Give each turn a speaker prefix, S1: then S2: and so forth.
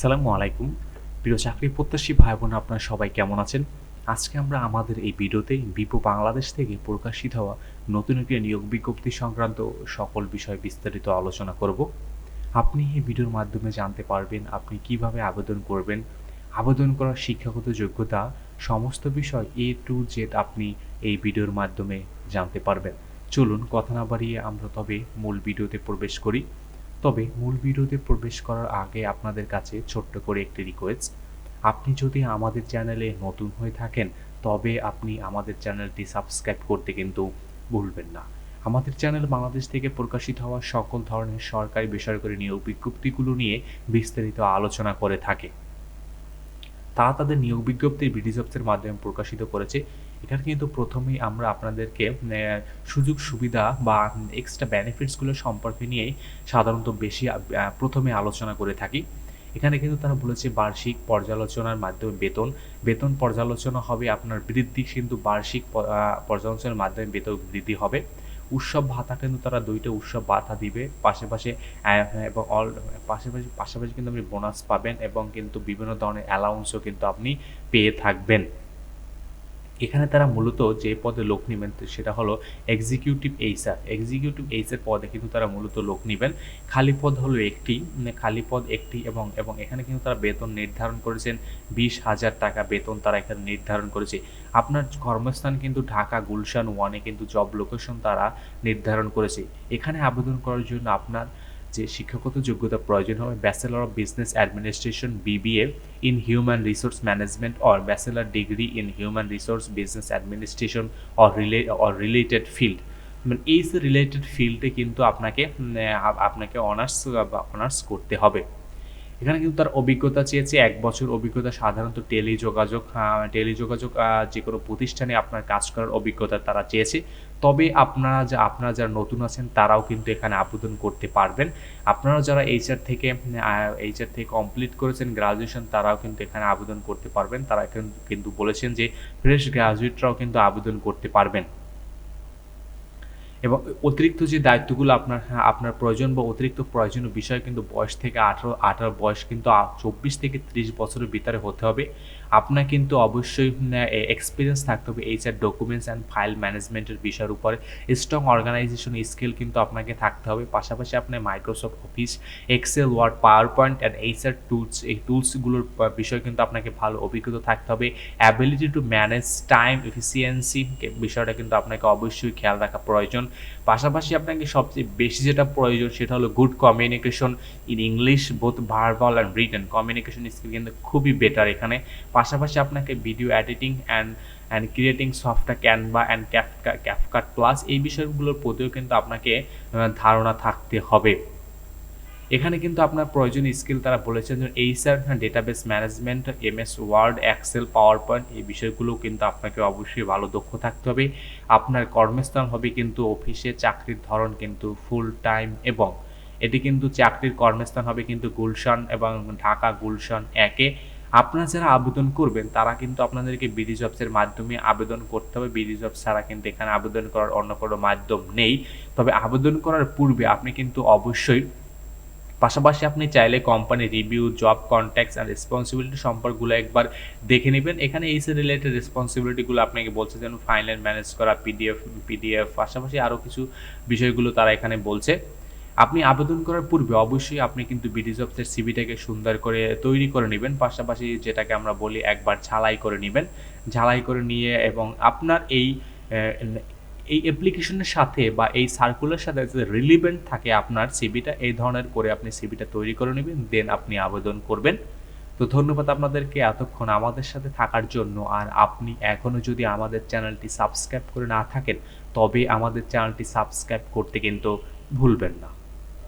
S1: সালামু আলাইকুম। প্রিয় চাকরি প্রত্যাশী ভাই বোন আপনারা সবাই কেমন আছেন? আজকে আমরা আমাদের এই ভিডিওতে বিপো বাংলাদেশ থেকে প্রকাশিত হওয়া নতুন একটি নিয়োগ বিজ্ঞপ্তি সংক্রান্ত সকল বিষয় বিস্তারিত আলোচনা করব। আপনি এই ভিডিওর মাধ্যমে জানতে পারবেন আপনি কীভাবে আবেদন করবেন, আবেদন করার শিক্ষাগত যোগ্যতা, সমস্ত বিষয় এ টু জেড আপনি এই ভিডিওর মাধ্যমে জানতে পারবেন। চলুন কথা না বাড়িয়ে আমরা তবে মূল ভিডিওতে প্রবেশ করি। তবে মূল ভিডিওতে প্রবেশ করার আগে আপনাদের কাছে ছোট্ট করে একটি রিকোয়েস্ট আপনি যদি আমাদের চ্যানেলে নতুন হয়ে থাকেন, তবে আপনি আমাদের চ্যানেলটি সাবস্ক্রাইব করতে কিন্তু ভুলবেন না। আমাদের চ্যানেল বাংলাদেশ থেকে প্রকাশিত হওয়া সকল ধরনের সরকারি বেসরকারি নিয়ে বিজ্ঞপ্তিগুলো নিয়ে বিস্তারিত আলোচনা করে থাকে। তারা তাদের নিয়োগ বিজ্ঞপ্তি বিডি জবসের মাধ্যমে প্রকাশিত করেছে। এখানে কিন্তু প্রথমেই আমরা আপনাদেরকে সুযোগ সুবিধা বা এক্সট্রা বেনিফিটসগুলো সম্পর্কে নিয়েই সাধারণত বেশি প্রথমে আলোচনা করে থাকি। এখানে কিন্তু তারা বলেছে বার্ষিক পর্যালোচনার মাধ্যমে বেতন। বেতন পর্যালোচনা হবে আপনার বৃদ্ধি, কিন্তু বার্ষিক পর্যালোচনার মাধ্যমে বেতন বৃদ্ধি হবে। উৎসব ভাতা কিন্তু তারা দুইটা উৎসব ভাতা দিবে। পাশাপাশি এবং অল পাশাপাশি পাশাপাশি কিন্তু আপনি বোনাস পাবেন এবং কিন্তু বিভিন্ন ধরনের অ্যালাউন্সও কিন্তু আপনি পেয়ে থাকবেন। এখানে তারা মূলত যে পদে লোক নেবেন সেটা হলো এক্সিকিউটিভ এইচআর এক্সিকিউটিভ এইচআর পদে কিন্তু তারা মূলত লোক নেবেন। খালি পদ হলো একটি খালি পদ একটি এবং এবং এখানে কিন্তু তারা বেতন নির্ধারণ করেছেন। বিশ হাজার টাকা বেতন তারা এখানে নির্ধারণ করেছে। আপনার কর্মস্থান কিন্তু ঢাকা গুলশান ওয়ানে কিন্তু জব লোকেশন তারা নির্ধারণ করেছে। এখানে আবেদন করার জন্য আপনার যে শিক্ষাগত যোগ্যতা প্রয়োজন হবে bachelor of business administration BBA in human resource management or bachelor degree in human resource business administration or relay or related field মানে এই রিলেটেড ফিল্ডে কিন্তু আপনাকে আপনাকে অনার্স বা অনার্স করতে হবে। এখানে কিন্তু তার অভিজ্ঞতা চেয়েছে, এক বছর অভিজ্ঞতা, সাধারণত টেলি যোগাযোগ টেলি যোগাযোগ যে কোনো প্রতিষ্ঠানে আপনার কাজ করার অভিজ্ঞতা তারা চেয়েছে। তবে আপনারা যা, আপনারা যারা নতুন আছেন, তারাও কিন্তু এখানে আবেদন করতে পারবেন। আপনারা যারা এইচআর থেকে এইচআর থেকে কমপ্লিট করেছেন গ্রাজুয়েশন তারাও কিন্তু এখানে আবেদন করতে পারবেন। তারা কিন্তু বলেছেন যে ফ্রেশ গ্রাজুয়েটরাও কিন্তু আবেদন করতে পারবেন। এবং অতিরিক্ত যে দায়িত্বগুলো আপনার আপনার প্রয়োজন বা অতিরিক্ত প্রয়োজনীয় বিষয় কিন্তু বয়স থেকে আঠারো আঠারো বয়স কিন্তু চব্বিশ থেকে ত্রিশ বছরের ভিতরে হতে হবে। আপনার কিন্তু অবশ্যই এক্সপিরিয়েন্স থাকতে হবে এইচআর ডকুমেন্টস অ্যান্ড ফাইল ম্যানেজমেন্টের বিষয়ের উপরে। স্ট্রং অর্গানাইজেশন স্কিল কিন্তু আপনাকে থাকতে হবে। পাশাপাশি আপনার Microsoft Office Excel Word PowerPoint and HR tools এই টুলসগুলোর বিষয়ে কিন্তু আপনাকে ভালো অভিজ্ঞতা থাকতে হবে। Ability to manage time efficiency বিষয়টা কিন্তু আপনাকে অবশ্যই খেয়াল রাখা প্রয়োজন। পাশাপাশি আপনাকে সবচেয়ে বেশি যেটা প্রয়োজন সেটা হলো good communication in English both verbal and written communication skill কিন্তু খুবই বেটার এখানে। পাশাপাশি আপনাকে video editing and and creating software Canva and CapCut CapCut plus এই বিষয়গুলোর প্রতিও কিন্তু আপনাকে ধারণা থাকতে হবে। এখানে কিন্তু আপনার প্রয়োজনীয় স্কিল তারা বলেছেন যে HR database management MS Word Excel PowerPoint এই বিষয়গুলো কিন্তু আপনাকে অবশ্যই ভালো দক্ষ থাকতে হবে। আপনার কর্মস্থান হবে কিন্তু অফিসে চাকরির ধরন কিন্তু ফুল টাইম এবং এটি কিন্তু চাকরির কর্মস্থান হবে কিন্তু গুলশান এবং ঢাকা গুলশান একে। আপনারা যারা আবেদন করবেন, তারা কিন্তু আপনাদেরকে বিডি জবসের মাধ্যমে আবেদন করতে হবে। বিডি জবস ছাড়া কিন্তু এখানে আবেদন করার অন্য কোনো মাধ্যম নেই। তবে আবেদন করার পূর্বে আপনি কিন্তু অবশ্যই পাশাপাশি আপনি চাইলে company review job contacts and responsibility সম্পর্কগুলো একবার দেখে নেবেন। এখানে এই রিলেটেড রেসপন্সিবিলিটিগুলো আপনাকে বলছে যেন ফাইনাল ম্যানেজ করা পিডিএফ পিডিএফ পাশাপাশি আরও কিছু বিষয়গুলো তারা এখানে বলছে। আপনি আবেদন করার পূর্বে অবশ্যই আপনি কিন্তু বিডি জবসের সিভিটাকে সুন্দর করে তৈরি করে নেবেন। পাশাপাশি যেটাকে আমরা বলি একবার ঝালাই করে নেবেন। ঝালাই করে নিয়ে এবং আপনার এই এই অ্যাপ্লিকেশনের সাথে বা এই সার্কুলার সাথে রিলিভেন্ট থাকে আপনার সিবিটা এই ধরনের করে আপনি সিবিটা তৈরি করে নেবেন দেন আপনি আবেদন করবেন। তো ধন্যবাদ আপনাদেরকে এতক্ষণ আমাদের সাথে থাকার জন্য। আর আপনি এখনও যদি আমাদের চ্যানেলটি সাবস্ক্রাইব করে না থাকেন, তবে আমাদের চ্যানেলটি সাবস্ক্রাইব করতে কিন্তু ভুলবেন না।